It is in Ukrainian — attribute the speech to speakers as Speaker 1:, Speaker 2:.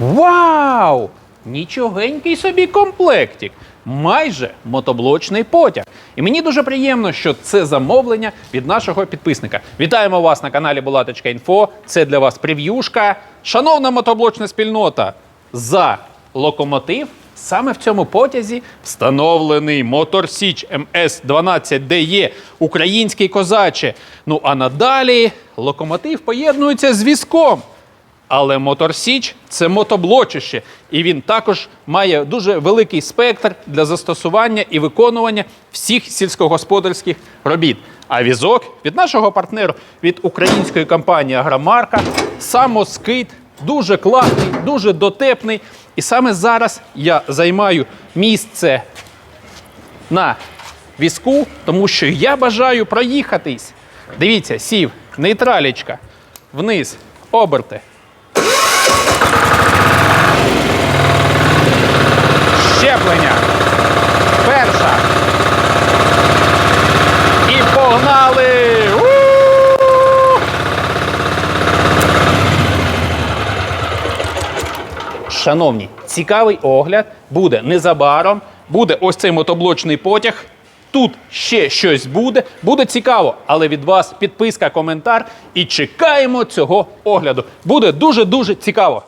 Speaker 1: Вау! Нічогенький собі комплектик. Майже мотоблочний потяг. І мені дуже приємно, що це замовлення від нашого підписника. Вітаємо вас на каналі Булаточка.Інфо. Це для вас прев'юшка. Шановна мотоблочна спільнота, за локомотив саме в цьому потязі встановлений Мотор Січ МС-12ДЕ український козаче. Ну а надалі локомотив поєднується з візком. Але Мотор Січ це мотоблочище, і він також має дуже великий спектр для застосування і виконування всіх сільськогосподарських робіт. А візок від нашого партнеру від української компанії Агромарка самоскид, дуже класний, дуже дотепний. І саме зараз я займаю місце на візку, тому що я бажаю проїхатись. Дивіться, сів, нейтралічка, вниз, оберти. Щеплення. Перша. І погнали! Шановні, цікавий огляд буде незабаром. Буде ось цей мотоблочний потяг. Тут ще щось буде. Буде цікаво, але від вас підписка, коментар і чекаємо цього огляду. Буде дуже дуже цікаво.